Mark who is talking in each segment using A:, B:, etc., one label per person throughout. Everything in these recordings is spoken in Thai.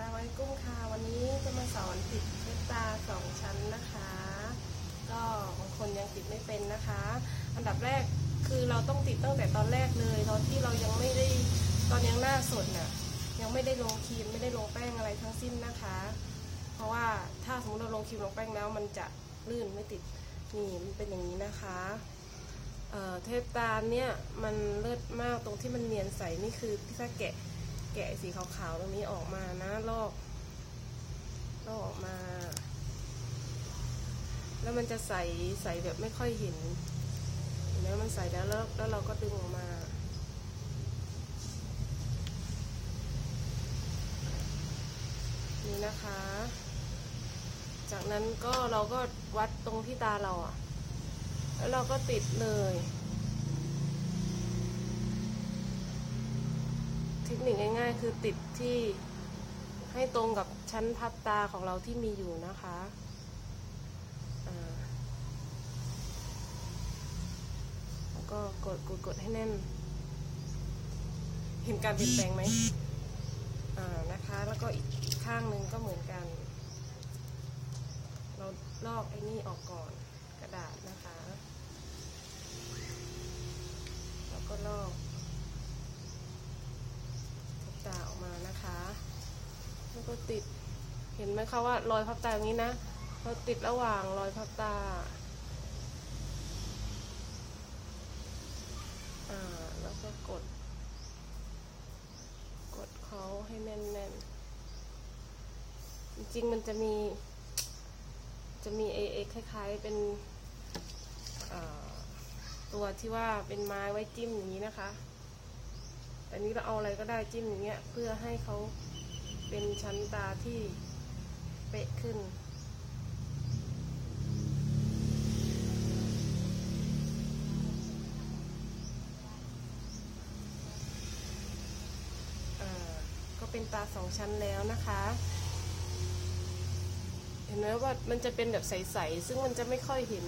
A: สวัสดีกุ้งค่ะ วันนี้จะมาสอนติดเทปตาสองชั้นนะคะ ก็บางคนยังติดไม่เป็นนะคะ อันดับแรกคือเราต้องติดตั้งแต่ตอนแรกเลยตอนที่เรายังไม่ได้ตอนยังหน้าสดน่ะยังไม่ได้ลงครีมไม่ได้ลงแป้งอะไรทั้งสิ้นนะคะ เพราะว่าถ้าสมมติเราลงครีมลงแป้งแล้ว มันจะลื่นไม่ติดนี่มันเป็นอย่างนี้นะคะเเทปตาเนี่ยมันเลิศมากตรงที่มันเนียนใสนี่คือพี่แค่แกะ แกะสีขาวๆตรงนี้ออกมานะลอกลอกออกมา แล้วมันจะใสใสแบบไม่ค่อยเห็นเห็นไหมมันใสแล้วแล้วแล้วเราก็ดึงออกมานี่นะคะ จากนั้นก็เราก็วัดตรงที่ตาเราอะแล้วเราก็ติดเลย เทคนิคง่ายๆ คือติดที่ให้ตรงกับชั้นพับตาของเราที่มีอยู่นะคะแล้วก็กดกดกดให้แน่น เห็นการเปลี่ยนแปลงไหมอ่านะคะ แล้วก็อีกข้างหนึ่งก็เหมือนกัน เราลอกไอ้นี่ออกก่อนกระดาษนะคะ แล้วก็ลอก พับตาออกมานะคะ แล้วก็ ติด เห็นไหมคะว่ารอยพับตาอย่างนี้นะเราติดระหว่างรอยพับตาอ่าแล้วก็กด กดเขาให้แน่นๆ จริงๆมันจะมี จะมีเอเอคล้ายๆเป็นตัวที่ว่าเป็นไม้ไว้จิ้มอย่างนี้นะคะ แต่นี้เราเอาอะไรก็ได้จิ้มอย่างเงี้ยเพื่อให้เขา เป็นชั้นตาที่เป๊ะขึ้นอ่าก็เป็นตาสองชั้นแล้วนะคะ เห็นไหมว่ามันจะเป็นแบบใส ๆ ซึ่งมันจะไม่ค่อยเห็น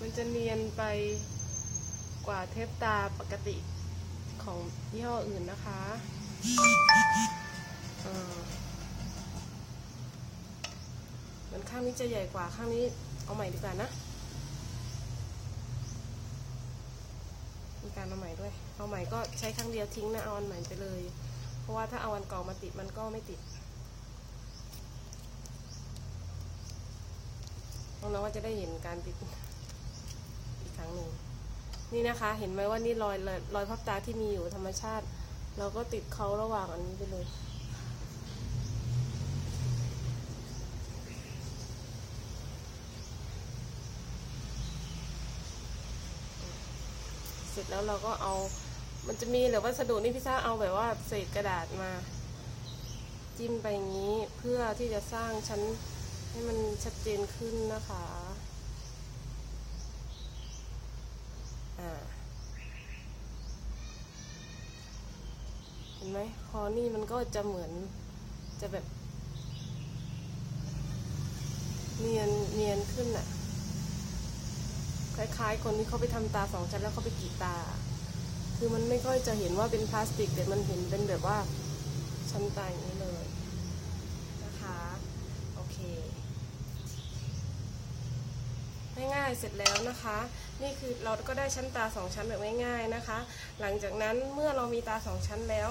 A: มันจะเนียนไปกว่าเทปตาปกติของยี่ห้ออื่นนะคะ มือนข้างนี้จะใหญ่กว่าข้างนี้เอาใหม่ดีกว่านะ มีการเอาใหม่ด้วย เอาใหม่ก็ใช้ครั้งเดียวทิ้งนะเอาอันใหม่ไปเลย เพราะว่าถ้าเอาอันเก่ามาติดมันก็ไม่ติดน้องๆว่าจะได้เห็นการติดอีกครั้งหนึ่งนี่นะคะ เห็นไหมว่านี่รอยรอยพับตาที่มีอยู่ธรรมชาติ เราก็ติดเขาระหว่างอันนี้ไปเลย เสร็จแล้วเราก็เอา มันจะมีหลือวัสดุนี่พี่ซ่าเอาแบบว่าเศษกระดาษมา จิ้มไปอย่างนี้เพื่อที่จะสร้างชั้นให้มันชัดเจนขึ้นนะคะ อ่า เห็นไหมคอนี่มันก็จะเหมือนจะแบบ เนียนเนียนขึ้นอะคล้ายๆ คนที่เขาไปทำตาสองชั้นแล้วเขาไปกรีดตา คือมันไม่ค่อยจะเห็นว่าเป็นพลาสติก แต่มันเห็นเป็นแบบว่าชั้นตาอย่างนี้เลยนะคะโอเคง่ายๆเสร็จแล้วนะคะ นี่คือเราก็ได้ชั้นตาสองชั้นแบบง่ายๆนะคะ หลังจากนั้นเมื่อเรามีตาสองชั้นแล้ว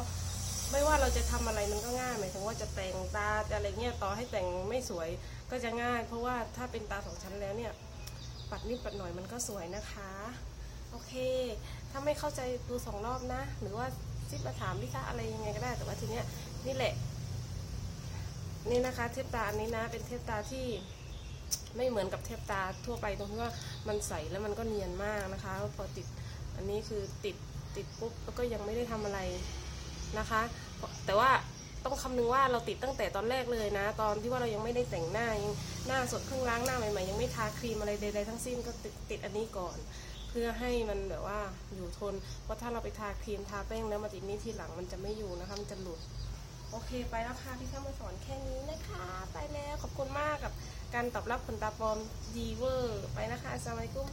A: ไม่ว่าเราจะทำอะไรมันก็ง่ายหมายถึงว่าจะแต่งตาจะอะไรเงี้ยต่อให้แต่งไม่สวยก็จะง่าย เพราะว่าถ้าเป็นตาสองชั้นแล้วเนี่ยปัดนิดปัดหน่อยมันก็สวยนะคะ โอเค ถ้าไม่เข้าใจดูสองรอบนะ หรือว่าซิปมาถามพี่คะอะไรยังไงก็ได้แต่ว่าทีเนี้ยนี่แหละ นี่นะคะเทปตาอันนี้นะ เป็นเทปตาที่ไม่เหมือนกับเทปตาทั่วไปตรงที่ว่ามันใสแล้วมันก็เนียนมากนะคะพอติดอันนี้คือติดติดปุ๊บแล้วก็ยังไม่ได้ทำอะไร นะคะ แต่ว่าต้องคำนึงว่าเราติดตั้งแต่ตอนแรกเลยนะ ตอนที่ว่าเรายังไม่ได้แต่งหน้ายังหน้าสดเพิ่งล้างหน้าใหม่ๆยังไม่ทาครีมอะไรใดๆทั้งสิ้นก็ติดติดอันนี้ก่อน เพื่อให้มันแบบว่าอยู่ทน เพราะถ้าเราไปทาครีมทาแป้งแล้วมาติดนี้ทีหลังมันจะไม่อยู่นะคะมันจะหลุดโอเคไปแล้วค่ะพี่ข้ามาสอนแค่นี้นะคะ ไปแล้วขอบคุณมากกับการตอบรับผลตาปลอมดีเวอร์ไปนะคะสวัสดีกุ้ม